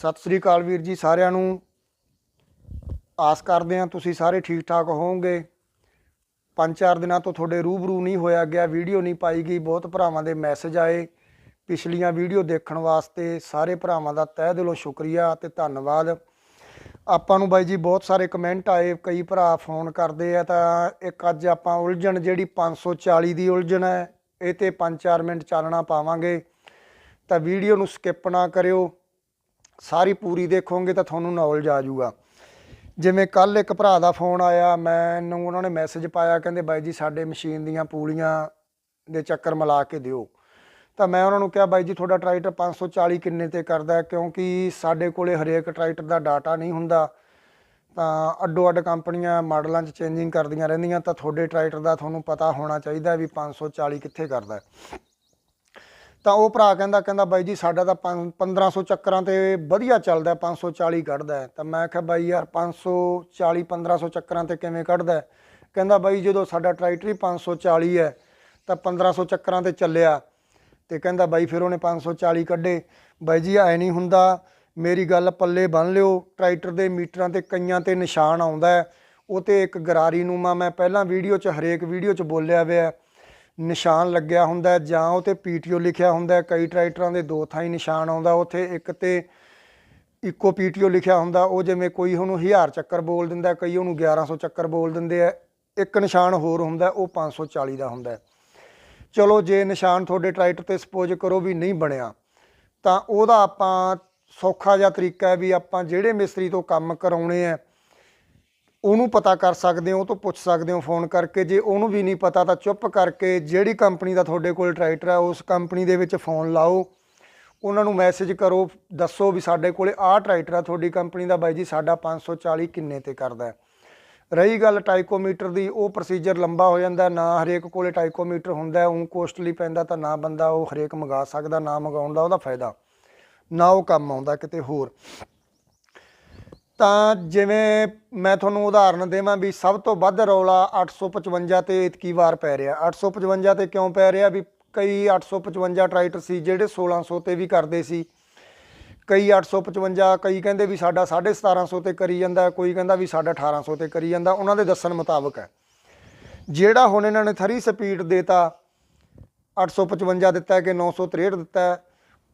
ਸਤਿ ਸ੍ਰੀ ਅਕਾਲ ਵੀਰ ਜੀ ਸਾਰਿਆਂ ਨੂੰ। ਆਸ ਕਰਦੇ ਹਾਂ ਤੁਸੀਂ ਸਾਰੇ ਠੀਕ ਠਾਕ ਹੋਵੋਗੇ। ਪੰਜ ਚਾਰ ਦਿਨਾਂ ਤੋਂ ਤੁਹਾਡੇ ਰੂਬਰੂ ਨਹੀਂ ਹੋਇਆ ਗਿਆ, ਵੀਡੀਓ ਨਹੀਂ ਪਾਈ ਗਈ, ਬਹੁਤ ਭਰਾਵਾਂ ਦੇ ਮੈਸੇਜ ਆਏ। ਪਿਛਲੀਆਂ ਵੀਡੀਓ ਦੇਖਣ ਵਾਸਤੇ ਸਾਰੇ ਭਰਾਵਾਂ ਦਾ ਤਹਿ ਦਿਲੋਂ ਸ਼ੁਕਰੀਆ ਤੇ ਧੰਨਵਾਦ। ਆਪਾਂ ਨੂੰ ਬਾਈ ਜੀ ਬਹੁਤ ਸਾਰੇ ਕਮੈਂਟ ਆਏ, ਕਈ ਭਰਾ ਫੋਨ ਕਰਦੇ ਆ ਤਾਂ ਇੱਕ ਅੱਜ ਆਪਾਂ ਉਲਝਣ ਜਿਹੜੀ 540 ਦੀ ਉਲਝਣ ਹੈ, ਇਹ ਤੇ 5-4 ਮਿੰਟ ਚਾਨਣਾ ਪਾਵਾਂਗੇ। ਤਾਂ ਵੀਡੀਓ ਨੂੰ ਸਕਿਪ ਨਾ ਕਰਿਓ। ਸਾਰੀ ਪੂਰੀ ਦੇਖੋਗੇ ਤਾਂ ਤੁਹਾਨੂੰ ਨੌਲੇਜ ਆ ਜਾਊਗਾ। ਜਿਵੇਂ ਕੱਲ ਇੱਕ ਭਰਾ ਦਾ ਫੋਨ ਆਇਆ, ਮੈਨੂੰ ਉਹਨਾਂ ਨੇ ਮੈਸੇਜ ਪਾਇਆ, ਕਹਿੰਦੇ ਬਾਈ ਜੀ ਸਾਡੇ ਮਸ਼ੀਨ ਦੀਆਂ ਪੂਲੀਆਂ ਦੇ ਚੱਕਰ ਮਿਲਾ ਕੇ ਦਿਓ। ਤਾਂ ਮੈਂ ਉਹਨਾਂ ਨੂੰ ਕਿਹਾ, ਬਾਈ ਜੀ ਤੁਹਾਡਾ ਟਰੈਕਟਰ 540 ਕਿੰਨੇ ਤੇ ਕਰਦਾ ਕਿਉਂਕਿ ਸਾਡੇ ਕੋਲੇ ਹਰੇਕ ਟਰੈਕਟਰ ਦਾ ਡਾਟਾ ਨਹੀਂ ਹੁੰਦਾ। ਤਾਂ ਅੱਡੋ ਅੱਡ ਕੰਪਨੀਆਂ ਮਾਡਲਾਂ 'ਚ ਚੇਂਜਿੰਗ ਕਰਦੀਆਂ ਰਹਿੰਦੀਆਂ, ਤਾਂ ਤੁਹਾਡੇ ਟਰੈਕਟਰ ਦਾ ਤੁਹਾਨੂੰ ਪਤਾ ਹੋਣਾ ਚਾਹੀਦਾ ਵੀ 540 ਕਿੱਥੇ ਕਰਦਾ ਤਾਂ ਉਹ ਭਰਾ ਕਹਿੰਦਾ ਕਹਿੰਦਾ ਬਾਈ ਜੀ ਸਾਡਾ ਤਾਂ ਪੰਜ- 1500 ਚੱਕਰਾਂ ਤੇ ਵਧੀਆ ਚੱਲਦਾ 540 ਕੱਢਦਾ ਤਾਂ ਮੈਂ ਕਿਹਾ ਬਾਈ ਯਾਰ 540 1500 ਚੱਕਰਾਂ ਤੇ ਕਿਵੇਂ ਕੱਢਦਾ ਕਹਿੰਦਾ ਬਾਈ ਜਦੋਂ ਸਾਡਾ ਟਰੈਕਟਰ ਹੀ 540 ਹੈ, ਤਾਂ 1500 ਚੱਕਰਾਂ ਤੇ ਚੱਲਿਆ। ਤੇ ਕਹਿੰਦਾ ਬਾਈ ਫਿਰ ਉਹਨੇ 540 ਕੱਢੇ। ਬਾਈ ਜੀ ਐ ਨਹੀਂ ਹੁੰਦਾ, ਮੇਰੀ ਗੱਲ ਪੱਲੇ ਬੰਨ ਲਿਓ, ਟਰੈਕਟਰ ਦੇ ਮੀਟਰਾਂ ਤੇ ਕਈਆਂ ਤੇ ਨਿਸ਼ਾਨ ਆਉਂਦਾ ਉਹ ਤੇ ਇੱਕ ਗਰਾਰੀ ਨੂੰ ਮੈਂ ਪਹਿਲਾਂ ਵੀਡੀਓ 'ਚ, ਹਰੇਕ ਵੀਡੀਓ 'ਚ ਬੋਲਿਆ ਹੋਇਆ ਨਿਸ਼ਾਨ ਲੱਗਿਆ ਹੁੰਦਾ ਜਾਂ ਉਹ ਤੇ ਪੀਟੀਓ ਲਿਖਿਆ ਹੁੰਦਾ ਕਈ ਟਰੈਕਟਰਾਂ ਦੇ ਦੋ ਥਾਈਂ ਨਿਸ਼ਾਨ ਆਉਂਦਾ, ਉੱਥੇ ਇੱਕ ਤੇ ਇੱਕੋ ਪੀਟੀਓ ਲਿਖਿਆ ਹੁੰਦਾ। ਉਹ ਜਿਵੇਂ ਕੋਈ ਉਹਨੂੰ 1000 ਚੱਕਰ ਬੋਲ ਦਿੰਦਾ, ਕਈ ਉਹਨੂੰ 1100 ਚੱਕਰ ਬੋਲ ਦਿੰਦੇ ਆ। ਇੱਕ ਨਿਸ਼ਾਨ ਹੋਰ ਹੁੰਦਾ, ਉਹ 540 ਦਾ ਹੁੰਦਾ ਚਲੋ, ਜੇ ਨਿਸ਼ਾਨ ਤੁਹਾਡੇ ਟਰੈਕਟਰ ਤੇ ਸਪੋਜ਼ ਕਰੋ ਵੀ ਨਹੀਂ ਬਣਿਆ, ਤਾਂ ਉਹਦਾ ਆਪਾਂ ਸੌਖਾ ਜਿਹਾ ਤਰੀਕਾ ਹੈ ਵੀ ਆਪਾਂ ਜਿਹੜੇ ਮਿਸਤਰੀ ਤੋਂ ਕੰਮ ਕਰਾਉਣੇ ਆ ਉਹਨੂੰ ਪਤਾ ਕਰ ਸਕਦੇ ਹੋ, ਉਹ ਤੋਂ ਪੁੱਛ ਸਕਦੇ ਹੋ ਫੋਨ ਕਰਕੇ। ਜੇ ਉਹਨੂੰ ਵੀ ਨਹੀਂ ਪਤਾ ਤਾਂ ਚੁੱਪ ਕਰਕੇ ਜਿਹੜੀ ਕੰਪਨੀ ਦਾ ਤੁਹਾਡੇ ਕੋਲ ਟਰੈਕਟਰ ਹੈ, ਉਸ ਕੰਪਨੀ ਦੇ ਵਿੱਚ ਫੋਨ ਲਾਓ। ਉਹਨਾਂ ਨੂੰ ਮੈਸੇਜ ਕਰੋ, ਦੱਸੋ ਵੀ ਸਾਡੇ ਕੋਲੇ ਆਹ ਟਰੈਕਟਰ ਆ, ਤੁਹਾਡੀ ਕੰਪਨੀ ਦਾ ਬਾਈ ਜੀ ਸਾਡਾ 540 ਕਿੰਨੇ ਤੇ ਕਰਦਾ ਰਹੀ ਗੱਲ ਟਾਈਕੋਮੀਟਰ ਦੀ, ਉਹ ਪ੍ਰੋਸੀਜਰ ਲੰਬਾ ਹੋ ਜਾਂਦਾ, ਨਾ ਹਰੇਕ ਕੋਲੇ ਟਾਈਕੋਮੀਟਰ ਹੁੰਦਾ, ਉਹ ਕੋਸਟਲੀ ਪੈਂਦਾ ਤਾਂ ਨਾ ਬੰਦਾ ਉਹ ਹਰੇਕ ਮੰਗਾ ਸਕਦਾ, ਨਾ ਮੰਗਾਉਣ ਦਾ ਉਹਦਾ ਫਾਇਦਾ। ਨਾ ਉਹ ਕੰਮ ਆਉਂਦਾ ਕਿਤੇ ਹੋਰ। ਤਾਂ ਜਿਵੇਂ ਮੈਂ ਤੁਹਾਨੂੰ ਉਦਾਹਰਨ ਦੇਵਾਂ ਵੀ ਸਭ ਤੋਂ ਵੱਧ ਰੌਲਾ 855 ਤੇ ਇਤਕੀ ਵਾਰ ਪੈ ਰਿਹਾ। 855 ਤੇ ਕਿਉਂ ਪੈ ਰਿਹਾ? ਵੀ ਕਈ 855 ਟਰੈਕਟਰ ਸੀ ਜਿਹੜੇ 1600 ਤੇ ਵੀ ਕਰਦੇ ਸੀ। ਕਈ 855 ਕਈ ਕਹਿੰਦੇ ਵੀ ਸਾਡਾ 1750 ਤੇ ਕਰੀ ਜਾਂਦਾ, ਕੋਈ ਕਹਿੰਦਾ ਵੀ ਸਾਡਾ 1800 ਤੇ ਕਰੀ ਜਾਂਦਾ, ਉਹਨਾਂ ਦੇ ਦੱਸਣ ਮੁਤਾਬਕ ਹੈ। ਜਿਹੜਾ ਹੁਣ ਇਹਨਾਂ ਨੇ ਥਰੀ ਸਪੀਡ ਦੇਤਾ 855 ਦਿੱਤਾ ਹੈ ਕਿ 963 ਦਿੱਤਾ,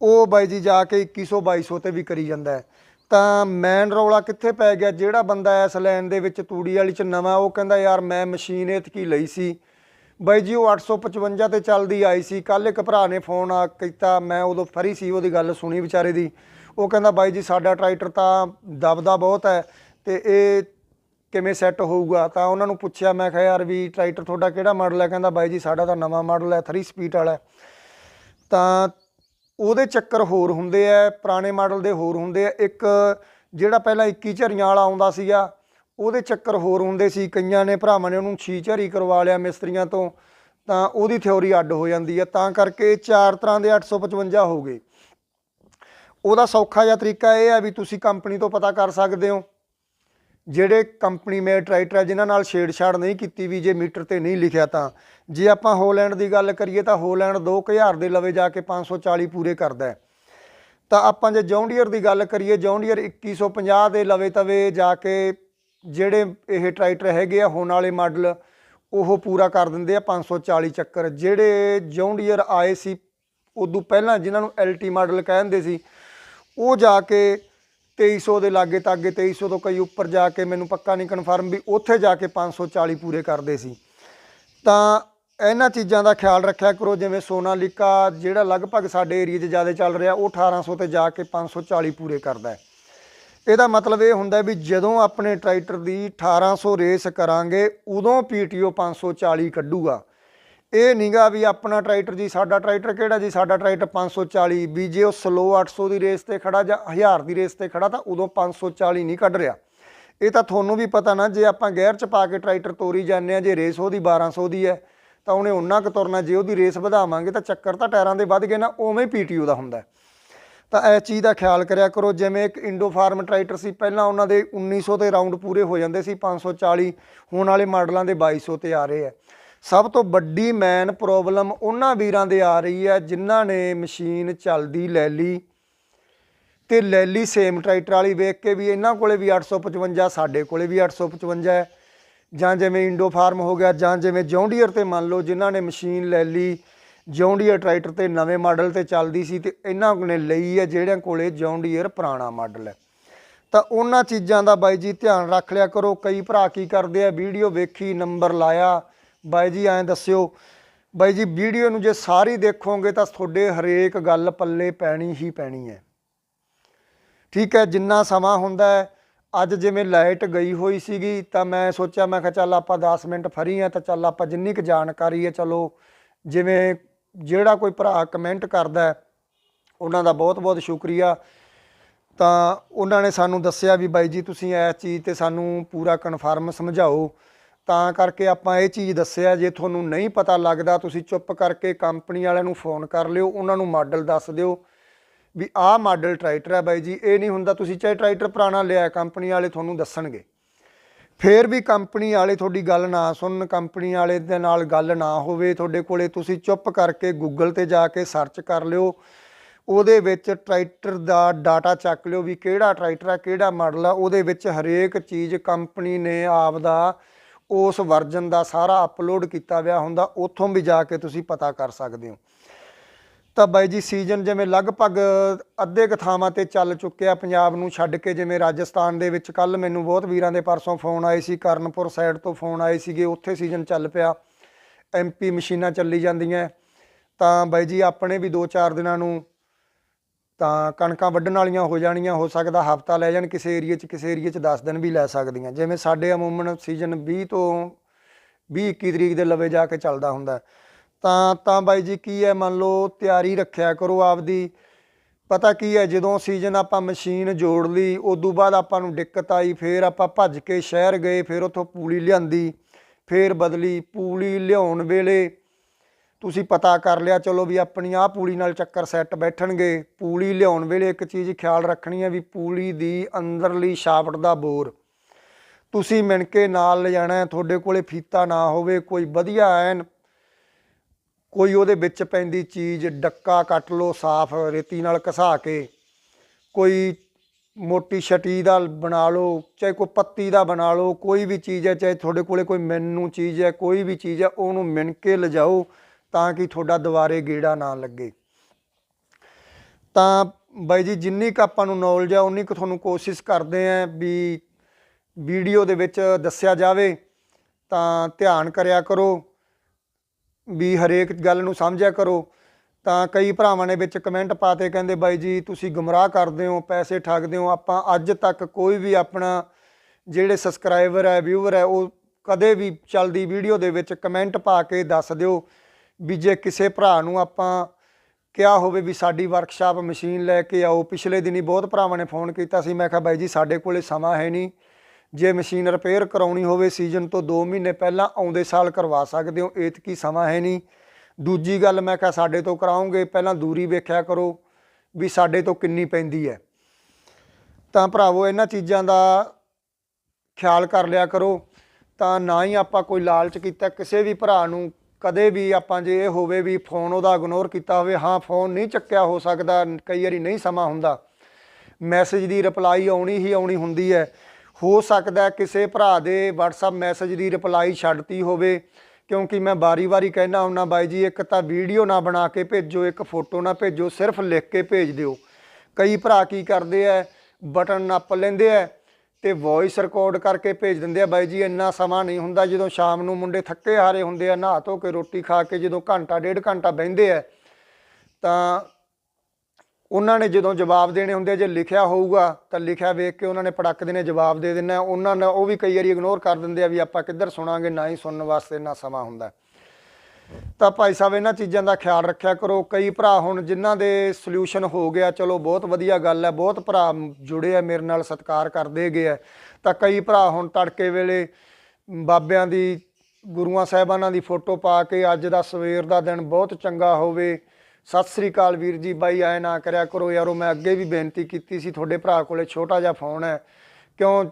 ਉਹ ਬਾਈ ਜੀ ਜਾ ਕੇ 2100 2200 ਤੇ ਵੀ ਕਰੀ ਜਾਂਦਾ ਹੈ। ਤਾਂ ਮੈਨ ਰੌਲਾ ਕਿੱਥੇ ਪੈ ਗਿਆ? ਜਿਹੜਾ ਬੰਦਾ ਇਸ ਲਾਈਨ ਦੇ ਵਿੱਚ ਤੂੜੀ ਵਾਲੀ ਚ ਨਵਾਂ, ਉਹ ਕਹਿੰਦਾ, ਯਾਰ, ਮੈਂ ਮਸ਼ੀਨ ਇਤਕੀ ਲਈ ਸੀ। ਬਾਈ ਜੀ, ਉਹ 855 ਤੇ ਚੱਲਦੀ ਆਈ ਸੀ। ਕੱਲ ਇੱਕ ਭਰਾ ਨੇ ਫੋਨ ਆ ਕੀਤਾ, ਮੈਂ ਉਦੋਂ ਫਰੀ ਸੀ, ਉਹਦੀ ਗੱਲ ਸੁਣੀ ਵਿਚਾਰੇ ਦੀ। ਉਹ ਕਹਿੰਦਾ, ਬਾਈ ਜੀ, ਸਾਡਾ ਟਰੈਕਟਰ ਤਾਂ ਦਬਦਾ ਬਹੁਤ ਹੈ ਤੇ ਇਹ ਕਿਵੇਂ ਸੈੱਟ ਹੋਊਗਾ? ਤਾਂ ਉਹਨਾਂ ਨੂੰ ਪੁੱਛਿਆ, ਮੈਂ ਕਿਹਾ, ਯਾਰ, ਵੀ ਟਰੈਕਟਰ ਤੁਹਾਡਾ ਕਿਹੜਾ ਮਾਡਲ ਹੈ? ਕਹਿੰਦਾ, ਬਾਈ ਜੀ, ਸਾਡਾ ਤਾਂ ਨਵਾਂ ਮਾਡਲ ਹੈ 3 ਸਪੀਡ ਵਾਲਾ ਤਾਂ ਉਹਦੇ ਚੱਕਰ ਹੋਰ ਹੁੰਦੇ ਆ, ਪੁਰਾਣੇ ਮਾਡਲ ਦੇ ਹੋਰ ਹੁੰਦੇ ਆ। ਇੱਕ ਜਿਹੜਾ ਪਹਿਲਾਂ 21 ਝਰੀਆਂ ਵਾਲਾ ਆਉਂਦਾ ਸੀਗਾ, ਉਹਦੇ ਚੱਕਰ ਹੋਰ ਹੁੰਦੇ ਸੀ। ਕਈਆਂ ਨੇ ਭਰਾਵਾਂ ਨੇ ਉਹਨੂੰ ਛੀ ਝਰੀ ਕਰਵਾ ਲਿਆ ਮਿਸਤਰੀਆਂ ਤੋਂ, ਤਾਂ ਉਹਦੀ ਥਿਉਰੀ ਅੱਡ ਹੋ ਜਾਂਦੀ ਹੈ ਤਾਂ ਕਰਕੇ ਚਾਰ ਤਰ੍ਹਾਂ ਦੇ 855 ਹੋ ਗਏ। ਉਹਦਾ ਸੌਖਾ ਜਿਹਾ ਤਰੀਕਾ ਇਹ ਹੈ ਵੀ ਤੁਸੀਂ ਕੰਪਨੀ ਤੋਂ ਪਤਾ ਕਰ ਸਕਦੇ ਹੋ। ਜਿਹੜੇ ਕੰਪਨੀ ਮੇਡ ਟਰੈਕਟਰ ਹੈ ਜਿਨ੍ਹਾਂ ਨਾਲ ਛੇੜਛਾੜ ਨਹੀਂ ਕੀਤੀ ਵੀ ਜੇ ਮੀਟਰ ਤੇ ਨਹੀਂ ਲਿਖਿਆ ਤਾਂ। ਜੇ ਆਪਾਂ ਹੋਲੈਂਡ ਦੀ ਗੱਲ ਕਰੀਏ ਤਾਂ ਹੋਲੈਂਡ 2000 ਦੇ ਲਵੇ ਜਾ ਕੇ 540 ਪੂਰੇ ਕਰਦਾ ਹੈ। ਤਾਂ ਆਪਾਂ ਜੇ ਜੌਂਡੀਅਰ ਦੀ ਗੱਲ ਕਰੀਏ ਜੌਂਡੀਅਰ 2150 ਦੇ ਲਵੇ ਤਵੇ ਜਾ ਕੇ ਜਿਹੜੇ ਇਹ ਟਰੈਕਟਰ ਹੈਗੇ ਆ, ਹੁਣ ਵਾਲੇ ਮਾਡਲ, ਉਹ ਪੂਰਾ ਕਰ ਦਿੰਦੇ ਆ 540 ਚੱਕਰ। ਜਿਹੜੇ ਜੌਂਡੀਅਰ ਆਏ ਸੀ, ਉਦੋਂ ਪਹਿਲਾਂ ਜਿਨ੍ਹਾਂ ਨੂੰ ਐਲਟੀ ਮਾਡਲ ਕਹਿੰਦੇ ਸੀ, ਉਹ ਜਾ ਕੇ 2300 ਦੇ ਲਾਗੇ ਤਾਗੇ 2300 ਤੋਂ ਕਈ ਉੱਪਰ ਜਾ ਕੇ ਮੈਨੂੰ ਪੱਕਾ ਨਹੀਂ ਕਨਫਰਮ ਵੀ ਉੱਥੇ ਜਾ ਕੇ 540 ਪੂਰੇ ਕਰਦੇ ਸੀ। ਤਾਂ ਇਹਨਾਂ ਚੀਜ਼ਾਂ ਦਾ ਖਿਆਲ ਰੱਖਿਆ ਕਰੋ, ਜਿਵੇਂ ਸੋਨਾਲੀਕਾ ਜਿਹੜਾ ਲਗਭਗ ਸਾਡੇ ਏਰੀਆ 'ਚ ਜ਼ਿਆਦਾ ਚੱਲ ਰਿਹਾ, ਉਹ 1800 ਤੇ ਜਾ ਕੇ 540 ਪੂਰੇ ਕਰਦਾ ਹੈ। ਇਹਦਾ ਮਤਲਬ ਇਹ ਹੁੰਦਾ ਵੀ ਜਦੋਂ ਆਪਣੇ ਟਰੈਕਟਰ ਦੀ 1800 ਰੇਸ ਕਰਾਂਗੇ, ਉਦੋਂ ਪੀਟੀਓ 540 ਕੱਢੂਗਾ। ਇਹ ਨਹੀਂਗਾ ਵੀ ਆਪਣਾ ਟਰੈਕਟਰ ਜੀ, ਸਾਡਾ ਟਰੈਕਟਰ ਕਿਹੜਾ ਜੀ? ਸਾਡਾ ਟਰੈਕਟਰ 540 ਵੀ ਜੇ ਉਹ ਸਲੋ 800 ਦੀ ਰੇਸ ਤੇ ਖੜਾ ਜਾਂ 1000 ਦੀ ਰੇਸ ਤੇ ਖੜਾ ਤਾਂ ਉਦੋਂ 540 ਨਹੀਂ ਕੱਢ ਰਿਹਾ। ਇਹ ਤਾਂ ਤੁਹਾਨੂੰ ਵੀ ਪਤਾ ਨਾ, ਜੇ ਆਪਾਂ ਗੇਅਰ 'ਚ ਪਾ ਕੇ ਟਰੈਕਟਰ ਤੋਰੀ ਜਾਂਦੇ ਆ ਜੇ ਰੇਸ ਉਹਦੀ 1200 ਦੀ ਹੈ, ਤਾਂ ਉਹਨੇ ਉਨਾ ਕੁ ਤੁਰਨਾ, ਜੇ ਉਹਦੀ ਰੇਸ ਵਧਾਵਾਂਗੇ ਤਾਂ ਚੱਕਰ ਤਾਂ ਟਾਇਰਾਂ ਦੇ ਵੱਧ ਗਏ ਨਾ, ਉਵੇਂ ਪੀਟੀਓ ਦਾ ਹੁੰਦਾ ਤਾਂ ਇਹ ਚੀਜ਼ ਦਾ ਖਿਆਲ ਕਰਿਆ ਕਰੋ, ਜਿਵੇਂ ਇੱਕ ਇੰਡੋ ਫਾਰਮ ਟਰੈਕਟਰ ਸੀ, ਪਹਿਲਾਂ ਉਹਨਾਂ ਦੇ 1900 ਤੇ ਰਾਉਂਡ ਪੂਰੇ ਹੋ ਜਾਂਦੇ ਸੀ 540 ਹੁਣ ਵਾਲੇ ਮਾਡਲਾਂ ਦੇ 2200 ਤੇ ਆ ਰਹੇ ਆ ਸਭ ਤੋਂ ਵੱਡੀ ਮੈਨ ਪ੍ਰੋਬਲਮ ਉਹਨਾਂ ਵੀਰਾਂ ਦੇ ਆ ਰਹੀ ਹੈ ਜਿਨ੍ਹਾਂ ਨੇ ਮਸ਼ੀਨ ਚੱਲਦੀ ਲੈ ਲਈ ਤੇ ਲੈਲੀ ਸੇਮ ਟਰੈਕਟਰ ਵਾਲੀ। ਵੇਖ ਕੇ ਵੀ ਇਹਨਾਂ ਕੋਲੇ ਵੀ 855 ਸਾਡੇ ਕੋਲੇ ਵੀ 855 ਹੈ। ਜਾਂ ਜਿਵੇਂ ਇੰਡੋ ਫਾਰਮ ਹੋ ਗਿਆ, ਜਾਂ ਜਿਵੇਂ ਜੌਂਡੀਅਰ ਤੇ ਮੰਨ ਲਓ ਜਿਨ੍ਹਾਂ ਨੇ ਮਸ਼ੀਨ ਲੈ ਲਈ ਜੌਂਡੀਅਰ ਟਰੈਕਟਰ ਤੇ ਨਵੇਂ ਮਾਡਲ ਤੇ ਚੱਲਦੀ ਸੀ ਤੇ ਇਹਨਾਂ ਨੇ ਲਈ ਹੈ ਜਿਹੜਿਆਂ ਕੋਲੇ ਜੌਂਡੀਅਰ ਪੁਰਾਣਾ ਮਾਡਲ ਹੈ। ਤਾਂ ਉਹਨਾਂ ਚੀਜ਼ਾਂ ਦਾ ਬਾਈ ਜੀ ਧਿਆਨ ਰੱਖ ਲਿਆ ਕਰੋ, ਕਈ ਭਰਾ ਕੀ ਕਰਦੇ ਆ, ਵੀਡੀਓ ਵੇਖੀ ਨੰਬਰ ਲਾਇਆ ਬਾਈ ਜੀ, ਐਂ ਦੱਸਿਓ। ਬਾਈ ਜੀ, ਵੀਡੀਓ ਨੂੰ ਜੇ ਸਾਰੀ ਦੇਖੋਗੇ ਤਾਂ ਤੁਹਾਡੇ ਹਰੇਕ ਗੱਲ ਪੱਲੇ ਪੈਣੀ ਹੀ ਪੈਣੀ ਹੈ। ਠੀਕ ਹੈ, ਜਿੰਨਾ ਸਮਾਂ ਹੁੰਦਾ ਹੈ, ਅੱਜ ਜਿਵੇਂ ਲਾਈਟ ਗਈ ਹੋਈ ਸੀਗੀ, ਤਾਂ ਮੈਂ ਸੋਚਿਆ, ਮੈਂ ਕਿਹਾ ਚੱਲ ਆਪਾਂ 10 ਮਿੰਟ ਫਰੀ ਆ ਤਾਂ ਚੱਲ ਆਪਾਂ ਜਿੰਨੀ ਕੁ ਜਾਣਕਾਰੀ ਹੈ, ਚਲੋ, ਜਿਵੇਂ ਜਿਹੜਾ ਕੋਈ ਭਰਾ ਕਮੈਂਟ ਕਰਦਾ ਉਹਨਾਂ ਦਾ ਬਹੁਤ ਬਹੁਤ ਸ਼ੁਕਰੀਆ। ਤਾਂ ਉਹਨਾਂ ਨੇ ਸਾਨੂੰ ਦੱਸਿਆ ਵੀ ਬਾਈ ਜੀ, ਤੁਸੀਂ ਇਸ ਚੀਜ਼ ਤੇ ਸਾਨੂੰ ਪੂਰਾ ਕਨਫਰਮ ਸਮਝਾਓ। ਤਾਂ ਕਰਕੇ ਆਪਾਂ ਇਹ ਚੀਜ਼ ਦੱਸਿਆ, ਜੇ ਤੁਹਾਨੂੰ ਨਹੀਂ ਪਤਾ ਲੱਗਦਾ, ਤੁਸੀਂ ਚੁੱਪ ਕਰਕੇ ਕੰਪਨੀ ਵਾਲਿਆਂ ਨੂੰ ਫੋਨ ਕਰ ਲਿਓ, ਉਹਨਾਂ ਨੂੰ ਮਾਡਲ ਦੱਸ ਦਿਓ ਵੀ ਆਹ ਮਾਡਲ ਟਰੈਕਟਰ ਹੈ ਬਾਈ ਜੀ, ਇਹ ਨਹੀਂ ਹੁੰਦਾ, ਤੁਸੀਂ ਚਾਹੇ ਟਰੈਕਟਰ ਪੁਰਾਣਾ ਲਿਆ, ਕੰਪਨੀ ਵਾਲੇ ਤੁਹਾਨੂੰ ਦੱਸਣਗੇ। ਫੇਰ ਵੀ ਕੰਪਨੀ ਵਾਲੇ ਤੁਹਾਡੀ ਗੱਲ ਨਾ ਸੁਣਨ, ਕੰਪਨੀ ਵਾਲੇ ਦੇ ਨਾਲ ਗੱਲ ਨਾ ਹੋਵੇ, ਤੁਹਾਡੇ ਕੋਲੇ ਤੁਸੀਂ ਚੁੱਪ ਕਰਕੇ ਗੂਗਲ ਤੇ ਜਾ ਕੇ ਸਰਚ ਕਰ ਲਿਓ, ਉਹਦੇ ਵਿੱਚ ਟਰੈਕਟਰ ਦਾ ਡਾਟਾ ਚੱਕ ਲਿਓ ਵੀ ਕਿਹੜਾ ਟਰੈਕਟਰ ਆ ਕਿਹੜਾ ਮਾਡਲ ਆ ਉਹਦੇ ਵਿੱਚ ਹਰੇਕ ਚੀਜ਼ ਕੰਪਨੀ ਨੇ ਆਪ ਦਾ ਉਸ ਵਰਜਨ ਦਾ ਸਾਰਾ ਅਪਲੋਡ ਕੀਤਾ ਹੋਇਆ ਹੁੰਦਾ, ਉੱਥੋਂ ਵੀ ਜਾ ਕੇ ਤੁਸੀਂ ਪਤਾ ਕਰ ਸਕਦੇ ਹੋ। ਤਾਂ ਬਾਈ ਜੀ ਸੀਜ਼ਨ ਜਿਵੇਂ ਲਗਭਗ ਅੱਧੇ ਕੁ ਥਾਵਾਂ ਤੇ ਚੱਲ ਚੁੱਕਿਆ, ਪੰਜਾਬ ਨੂੰ ਛੱਡ ਕੇ ਜਿਵੇਂ ਰਾਜਸਥਾਨ ਦੇ ਵਿੱਚ ਕੱਲ ਮੈਨੂੰ ਬਹੁਤ ਵੀਰਾਂ ਦੇ ਪਰਸੋਂ ਫੋਨ ਆਏ ਸੀ, ਕਰਨਪੁਰ ਸਾਈਡ ਤੋਂ ਫੋਨ ਆਏ ਸੀਗੇ, ਉੱਥੇ ਸੀਜ਼ਨ ਚੱਲ ਪਿਆ। ਐਮਪੀ ਮਸ਼ੀਨਾਂ ਚੱਲੀ ਜਾਂਦੀਆਂ, ਤਾਂ ਬਾਈ ਜੀ, ਆਪਣੇ ਵੀ 2-4 ਦਿਨਾਂ ਨੂੰ ਤਾਂ ਕਣਕਾਂ ਵੱਢਣ ਵਾਲੀਆਂ ਹੋ ਜਾਣੀਆਂ, ਹੋ ਸਕਦਾ ਹਫਤਾ ਲੈ ਜਾਣ, ਕਿਸੇ ਏਰੀਏ 'ਚ, ਕਿਸੇ ਏਰੀਏ 'ਚ 10 ਦਿਨ ਵੀ ਲੈ ਸਕਦੀਆਂ। ਜਿਵੇਂ ਸਾਡੇ ਅਮੂਮਨ ਸੀਜ਼ਨ 20 ਤੋਂ 20 21 ਤਰੀਕ ਦੇ ਲਵੇ ਜਾ ਕੇ ਚੱਲਦਾ ਹੁੰਦਾ। ਤਾਂ ਤਾਂ ਬਾਈ ਜੀ ਕੀ ਹੈ? ਮੰਨ ਲਓ ਤਿਆਰੀ ਰੱਖਿਆ ਕਰੋ ਆਪਦੀ। ਪਤਾ ਕੀ ਹੈ? ਜਦੋਂ ਸੀਜ਼ਨ ਆਪਾਂ ਮਸ਼ੀਨ ਜੋੜ ਲਈ, ਉਦੋਂ ਬਾਅਦ ਆਪਾਂ ਨੂੰ ਦਿੱਕਤ ਆਈ, ਫੇਰ ਆਪਾਂ ਭੱਜ ਕੇ ਸ਼ਹਿਰ ਗਏ, ਫੇਰ ਉੱਥੋਂ ਪੂਲੀ ਲਿਆਂਦੀ, ਫੇਰ ਬਦਲੀ, ਪੂਲੀ ਲਿਆਉਣ ਵੇਲੇ ਤੁਸੀਂ ਪਤਾ ਕਰ ਲਿਆ, ਚਲੋ ਵੀ ਆਪਣੀ ਆਹ ਪੂਲੀ ਨਾਲ ਚੱਕਰ ਸੈੱਟ ਬੈਠਣਗੇ। ਪੂਲੀ ਲਿਆਉਣ ਵੇਲੇ ਇੱਕ ਚੀਜ਼ ਖਿਆਲ ਰੱਖਣੀ ਹੈ ਵੀ ਪੂਲੀ ਦੀ ਅੰਦਰਲੀ ਸ਼ਾਫਟ ਦਾ ਬੋਰ। ਤੁਸੀਂ ਮਿਣ ਕੇ ਨਾਲ ਲਿਜਾਣਾ, ਤੁਹਾਡੇ ਕੋਲੇ ਫੀਤਾ ਨਾ ਹੋਵੇ, ਕੋਈ ਵਧੀਆ ਐਨ, ਕੋਈ ਉਹਦੇ ਵਿੱਚ ਪੈਂਦੀ ਚੀਜ਼, ਡੱਕਾ ਕੱਟ ਲਓ ਸਾਫ਼ ਰੇਤੀ ਨਾਲ ਘਸਾ ਕੇ, ਕੋਈ ਮੋਟੀ ਛਟੀ ਦਾ ਬਣਾ ਲਓ, ਚਾਹੇ ਕੋਈ ਪੱਤੀ ਦਾ ਬਣਾ ਲਓ, ਕੋਈ ਵੀ ਚੀਜ਼ ਹੈ, ਚਾਹੇ ਤੁਹਾਡੇ ਕੋਲੇ ਕੋਈ ਮੈਨੂੰ ਚੀਜ਼ ਹੈ, ਕੋਈ ਵੀ ਚੀਜ਼ ਹੈ, ਉਹਨੂੰ ਮਿਣ ਕੇ ਲਿਜਾਓ। ਤਾਂ ਕਿ ਤੁਹਾਡਾ ਦੁਬਾਰੇ ਗੇੜਾ ਨਾ ਲੱਗੇ। ਤਾਂ ਬਾਈ ਜੀ, ਜਿੰਨੀ ਕੁ ਆਪਾਂ ਨੂੰ ਨੌਲੇਜ ਆ, ਉਨੀ ਕੁ ਤੁਹਾਨੂੰ ਕੋਸ਼ਿਸ਼ ਕਰਦੇ ਆਂ ਵੀ ਵੀਡੀਓ ਦੇ ਵਿੱਚ ਦੱਸਿਆ ਜਾਵੇ, ਤਾਂ ਧਿਆਨ ਕਰਿਆ ਕਰੋ, ਵੀ ਹਰੇਕ ਗੱਲ ਨੂੰ ਸਮਝਿਆ ਕਰੋ। ਤਾਂ ਕਈ ਭਰਾਵਾਂ ਨੇ ਵਿੱਚ ਕਮੈਂਟ ਪਾਤੇ, ਕਹਿੰਦੇ ਬਾਈ ਜੀ, ਤੁਸੀਂ ਗੁੰਮਰਾਹ ਕਰਦੇ ਹੋ, ਪੈਸੇ ਠੱਗਦੇ ਹੋ, ਆਪਾਂ ਅੱਜ ਤੱਕ ਕੋਈ ਵੀ ਆਪਣਾ ਜਿਹੜੇ ਸਬਸਕ੍ਰਾਈਬਰ ਹੈ ਵਿਊਅਰ ਹੈ, ਉਹ ਕਦੇ ਵੀ ਚੱਲਦੀ ਵੀਡੀਓ ਦੇ ਵਿੱਚ ਕਮੈਂਟ ਪਾ ਕੇ ਦੱਸ ਦਿਓ। ਵੀ ਜੇ ਕਿਸੇ ਭਰਾ ਨੂੰ ਆਪਾਂ ਕਿਹਾ ਹੋਵੇ ਵੀ ਸਾਡੀ ਵਰਕਸ਼ਾਪ ਮਸ਼ੀਨ ਲੈ ਕੇ ਆਓ, ਪਿਛਲੇ ਦਿਨੀ ਬਹੁਤ ਭਰਾਵਾਂ ਨੇ ਫੋਨ ਕੀਤਾ ਸੀ, ਮੈਂ ਕਿਹਾ ਬਾਈ ਜੀ ਸਾਡੇ ਕੋਲੇ ਸਮਾਂ ਹੈ ਨਹੀਂ। ਜੇ ਮਸ਼ੀਨ ਰਿਪੇਅਰ ਕਰਾਉਣੀ ਹੋਵੇ ਸੀਜ਼ਨ ਤੋਂ 2 ਮਹੀਨੇ ਪਹਿਲਾਂ ਆਉਂਦੇ ਸਾਲ ਕਰਵਾ ਸਕਦੇ ਹੋ ਇਤਕੀ ਸਮਾਂ ਹੈ ਨਹੀਂ। ਦੂਜੀ ਗੱਲ ਮੈਂ ਕਿਹਾ ਸਾਡੇ ਤੋਂ ਕਰਾਉਂਗੇ, ਪਹਿਲਾਂ ਦੂਰੀ ਵੇਖਿਆ ਕਰੋ ਵੀ ਸਾਡੇ ਤੋਂ ਕਿੰਨੀ ਪੈਂਦੀ ਹੈ। ਤਾਂ ਭਰਾਵੋ, ਇਹਨਾਂ ਚੀਜ਼ਾਂ ਦਾ ਖਿਆਲ ਕਰ ਲਿਆ ਕਰੋ। ਤਾਂ ਨਾ ਹੀ ਆਪਾਂ ਕੋਈ ਲਾਲਚ ਕੀਤਾ ਕਿਸੇ ਵੀ ਭਰਾ ਨੂੰ ਕਦੇ ਵੀ ਆਪਾਂ ਜੇ ਇਹ ਹੋਵੇ ਵੀ ਫੋਨ ਉਹਦਾ ਇਗਨੋਰ ਕੀਤਾ ਹੋਵੇ, ਹਾਂ, ਫੋਨ ਨਹੀਂ ਚੱਕਿਆ ਹੋ ਸਕਦਾ, ਕਈ ਵਾਰੀ ਨਹੀਂ ਸਮਾਂ ਹੁੰਦਾ। ਮੈਸੇਜ ਦੀ ਰਿਪਲਾਈ ਆਉਣੀ ਹੀ ਆਉਣੀ ਹੁੰਦੀ ਹੈ। ਹੋ ਸਕਦਾ ਕਿਸੇ ਭਰਾ ਦੇ WhatsApp ਮੈਸੇਜ ਦੀ ਰਿਪਲਾਈ ਛੱਡਤੀ ਹੋਵੇ, ਕਿਉਂਕਿ ਮੈਂ ਬਾਰੀ-ਬਾਰੀ ਕਹਿਣਾ ਹੁੰਦਾ ਬਾਈ ਜੀ, ਇੱਕ ਤਾਂ ਵੀਡੀਓ ਨਾ ਬਣਾ ਕੇ ਭੇਜੋ, ਇੱਕ ਫੋਟੋ ਨਾ ਭੇਜੋ, ਸਿਰਫ ਲਿਖ ਕੇ ਭੇਜ ਦਿਓ। ਕਈ ਭਰਾ ਕੀ ਕਰਦੇ ਐ ਬਟਨ ਨੱਪ ਲੈਂਦੇ ਐ ਤੇ ਵੌਇਸ ਰਿਕਾਰਡ ਕਰਕੇ ਭੇਜ ਦਿੰਦੇ ਆ। ਬਾਈ ਜੀ ਇੰਨਾ ਸਮਾਂ ਨਹੀਂ ਹੁੰਦਾ ਜਦੋਂ ਸ਼ਾਮ ਨੂੰ ਮੁੰਡੇ ਥੱਕੇ ਹਾਰੇ ਹੁੰਦੇ ਆ ਨਹਾ ਧੋ ਕੇ ਰੋਟੀ ਖਾ ਕੇ ਜਦੋਂ ਘੰਟਾ ਡੇਢ ਘੰਟਾ ਬਹਿੰਦੇ ਆ ਤਾਂ ਉਹਨਾਂ ਨੇ ਜਦੋਂ ਜਵਾਬ ਦੇਣੇ ਹੁੰਦੇ ਆ, ਜੇ ਲਿਖਿਆ ਹੋਊਗਾ ਤਾਂ ਲਿਖਿਆ ਵੇਖ ਕੇ ਉਹਨਾਂ ਨੇ ਪੜਕ ਦੇ ਨੇ ਜਵਾਬ ਦੇ ਦੇਣਾ ਉਹਨਾਂ ਨੇ ਉਹ ਵੀ ਕਈ ਵਾਰੀ ਇਗਨੋਰ ਕਰ ਦਿੰਦੇ ਆ ਵੀ ਆਪਾਂ ਕਿੱਧਰ ਸੁਣਾਂਗੇ ਨਾ ਹੀ ਸੁਣਨ ਵਾਸਤੇ ਨਾ ਸਮਾਂ ਹੁੰਦਾ। ਤਾਂ ਭਾਈ ਸਾਹਿਬ, ਇਹਨਾਂ ਚੀਜ਼ਾਂ ਦਾ ਖਿਆਲ ਰੱਖਿਆ ਕਰੋ। ਕਈ ਭਰਾ ਹੁਣ ਜਿਨ੍ਹਾਂ ਦੇ ਸੋਲੂਸ਼ਨ ਹੋ ਗਿਆ, ਚਲੋ ਬਹੁਤ ਵਧੀਆ ਗੱਲ ਹੈ, ਬਹੁਤ ਭਰਾ ਜੁੜੇ ਆ, ਮੇਰੇ ਨਾਲ ਸਤਿਕਾਰ ਕਰਦੇ ਗਏ ਆ। ਤਾਂ ਕਈ ਭਰਾ ਹੁਣ ਤੜਕੇ ਵੇਲੇ ਬਾਬਿਆਂ ਦੀ, ਗੁਰੂਆਂ ਸਾਹਿਬਾਨਾਂ ਦੀ ਫੋਟੋ ਪਾ ਕੇ ਅੱਜ ਦਾ ਸਵੇਰ ਦਾ ਦਿਨ ਬਹੁਤ ਚੰਗਾ ਹੋਵੇ। ਸਤਿ ਸ੍ਰੀ ਅਕਾਲ ਵੀਰ ਜੀ, ਬਾਈ ਐ ਨਾ ਕਰਿਆ ਕਰੋ। ਯਾਰੋ, ਮੈਂ ਅੱਗੇ ਵੀ ਬੇਨਤੀ ਕੀਤੀ ਸੀ, ਤੁਹਾਡੇ ਭਰਾ ਕੋਲੇ ਛੋਟਾ ਜਿਹਾ ਫੋਨ ਹੈ। ਕਿਉਂ?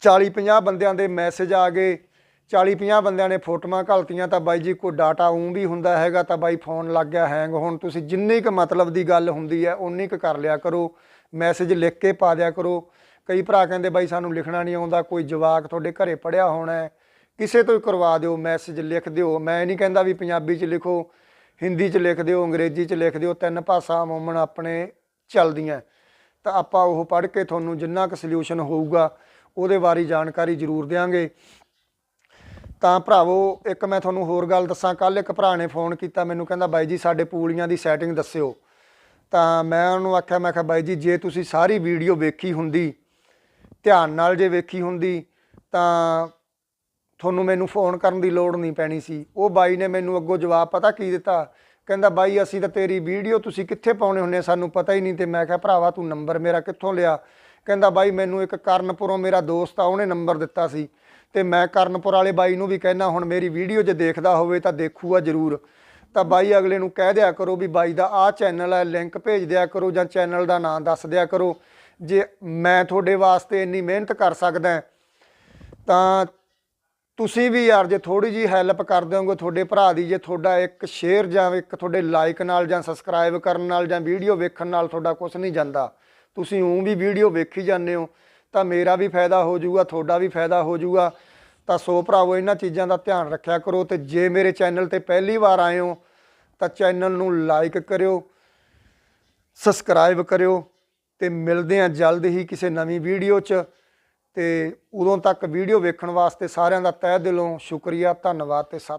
40 50 ਬੰਦਿਆਂ ਦੇ ਮੈਸੇਜ ਆ ਗਏ। 40 50 ਬੰਦਿਆਂ ਨੇ ਫੋਟੋਆਂ ਘਲਤੀਆਂ ਤਾਂ ਬਾਈ ਜੀ ਕੋਈ ਡਾਟਾ ਉਂ ਵੀ ਹੁੰਦਾ ਹੈਗਾ ਤਾਂ ਬਾਈ ਫੋਨ ਲੱਗ ਗਿਆ ਹੈਂਗ ਹੁਣ ਤੁਸੀਂ ਜਿੰਨੀ ਕੁ ਮਤਲਬ ਦੀ ਗੱਲ ਹੁੰਦੀ ਹੈ ਉਨੀ ਕੁ ਕਰ ਲਿਆ ਕਰੋ ਮੈਸੇਜ ਲਿਖ ਕੇ ਪਾ ਦਿਆ ਕਰੋ। ਕਈ ਭਰਾ ਕਹਿੰਦੇ ਬਾਈ ਸਾਨੂੰ ਲਿਖਣਾ ਨਹੀਂ ਆਉਂਦਾ, ਕੋਈ ਜਵਾਕ ਤੁਹਾਡੇ ਘਰੇ ਪੜਿਆ ਹੋਣਾ ਕਿਸੇ ਤੋਂ ਹੀ ਕਰਵਾ ਦਿਓ ਮੈਸੇਜ ਲਿਖ ਦਿਓ। ਮੈਂ ਨਹੀਂ ਕਹਿੰਦਾ ਵੀ ਪੰਜਾਬੀ 'ਚ ਲਿਖੋ, ਹਿੰਦੀ 'ਚ ਲਿਖ ਦਿਓ, ਅੰਗਰੇਜ਼ੀ 'ਚ ਲਿਖ ਦਿਓ, ਤਿੰਨ ਭਾਸ਼ਾ ਅਮੂਮਨ ਆਪਣੇ ਚੱਲਦੀਆਂ ਤਾਂ ਆਪਾਂ ਉਹ ਪੜ੍ਹ ਕੇ ਤੁਹਾਨੂੰ ਜਿੰਨਾ ਕੁ ਸੋਲੂਸ਼ਨ ਹੋਊਗਾ, ਉਹਦੇ ਬਾਰੇ ਜਾਣਕਾਰੀ ਜ਼ਰੂਰ ਦੇਵਾਂਗੇ ਤਾਂ ਭਰਾਵੋ, ਇੱਕ ਮੈਂ ਤੁਹਾਨੂੰ ਹੋਰ ਗੱਲ ਦੱਸਾਂ। ਕੱਲ ਇੱਕ ਭਰਾ ਨੇ ਫੋਨ ਕੀਤਾ, ਮੈਨੂੰ ਕਹਿੰਦਾ, ਬਾਈ ਜੀ, ਸਾਡੇ ਪੂਲੀਆਂ ਦੀ ਸੈਟਿੰਗ ਦੱਸਿਓ। ਤਾਂ ਮੈਂ ਉਹਨੂੰ ਆਖਿਆ, ਮੈਂ ਕਿਹਾ, ਬਾਈ ਜੀ, ਜੇ ਤੁਸੀਂ ਸਾਰੀ ਵੀਡੀਓ ਵੇਖੀ ਹੁੰਦੀ, ਧਿਆਨ ਨਾਲ ਜੇ ਵੇਖੀ ਹੁੰਦੀ, ਤਾਂ ਤੁਹਾਨੂੰ ਮੈਨੂੰ ਫੋਨ ਕਰਨ ਦੀ ਲੋੜ ਨਹੀਂ ਪੈਣੀ ਸੀ। ਉਹ ਬਾਈ ਨੇ ਮੈਨੂੰ ਅੱਗੋਂ ਜਵਾਬ ਪਤਾ ਕੀ ਦਿੱਤਾ? ਕਹਿੰਦਾ, ਬਾਈ, ਅਸੀਂ ਤਾਂ ਤੇਰੀ ਵੀਡੀਓ ਤੁਸੀਂ ਕਿੱਥੇ ਪਾਉਣੇ ਹੁੰਨੇ ਸਾਨੂੰ ਪਤਾ ਹੀ ਨਹੀਂ। ਤੇ ਮੈਂ ਕਿਹਾ, ਭਰਾਵਾ, ਤੂੰ ਨੰਬਰ ਮੇਰਾ ਕਿੱਥੋਂ ਲਿਆ? ਕਹਿੰਦਾ, ਬਾਈ, ਮੈਨੂੰ ਇੱਕ ਕਰਨਪੁਰੋਂ ਮੇਰਾ ਦੋਸਤ ਆ, ਉਹਨੇ ਨੰਬਰ ਦਿੱਤਾ ਸੀ। ਤੇ ਮੈਂ ਕਰਨਪੁਰ ਵਾਲੇ ਬਾਈ ਨੂੰ ਵੀ ਕਹਿਣਾ ਹੁਣ ਮੇਰੀ ਵੀਡੀਓ ਜੇ ਦੇਖਦਾ ਹੋਵੇ ਤਾਂ ਦੇਖੂਗਾ ਜ਼ਰੂਰ। ਤਾਂ ਬਾਈ ਅਗਲੇ ਨੂੰ ਕਹਿ ਦਿਆ ਕਰੋ ਵੀ ਬਾਈ ਦਾ ਆਹ ਚੈਨਲ ਹੈ ਲਿੰਕ ਭੇਜ ਦਿਆ ਕਰੋ ਜਾਂ ਚੈਨਲ ਦਾ ਨਾਮ ਦੱਸ ਦਿਆ ਕਰੋ। ਜੇ ਮੈਂ ਤੁਹਾਡੇ ਵਾਸਤੇ ਇੰਨੀ ਮਿਹਨਤ ਕਰ ਸਕਦਾ ਤਾਂ ਤੁਸੀਂ ਵੀ ਯਾਰ ਜੇ ਥੋੜੀ ਜੀ ਹੈਲਪ ਕਰ ਦਿਓਗੇ ਤੁਹਾਡੇ ਭਰਾ ਦੀ, ਜੇ ਤੁਹਾਡਾ ਇੱਕ ਸ਼ੇਅਰ ਜਾਂ ਇੱਕ ਤੁਹਾਡੇ ਲਾਈਕ ਨਾਲ ਜਾਂ ਸਬਸਕ੍ਰਾਈਬ ਕਰਨ ਨਾਲ ਜਾਂ ਵੀਡੀਓ ਵੇਖਣ ਨਾਲ ਤੁਹਾਡਾ ਕੁਝ ਨਹੀਂ ਜਾਂਦਾ। ਤੁਸੀਂ ਉਂ ਵੀ ਵੀਡੀਓ ਵੇਖੀ ਜਾਂਦੇ ਹੋ। ਤਾਂ ਮੇਰਾ ਵੀ ਫਾਇਦਾ ਹੋ ਜਾਊਗਾ, ਤੁਹਾਡਾ ਵੀ ਫਾਇਦਾ ਹੋ ਜਾਊਗਾ। ਤਾਂ ਸੋ ਭਰਾਵੋ, ਇਹਨਾਂ ਚੀਜ਼ਾਂ ਦਾ ਧਿਆਨ ਰੱਖਿਆ ਕਰੋ ਤੇ ਜੇ ਮੇਰੇ ਚੈਨਲ ਤੇ ਪਹਿਲੀ ਵਾਰ ਆਏ ਹੋ, ਤਾਂ ਚੈਨਲ ਨੂੰ ਲਾਈਕ ਕਰਿਓ ਸਬਸਕ੍ਰਾਈਬ ਕਰਿਓ ਤੇ ਮਿਲਦੇ ਹਾਂ ਜਲਦ ਹੀ ਕਿਸੇ ਨਵੀਂ ਵੀਡੀਓ 'ਚ। ਤੇ ਉਦੋਂ ਤੱਕ ਵੀਡੀਓ ਵੇਖਣ ਵਾਸਤੇ ਸਾਰਿਆਂ ਦਾ ਤਹਿ ਦਿਲੋਂ ਸ਼ੁਕਰੀਆ, ਧੰਨਵਾਦ ਤੇ ਸਤਿ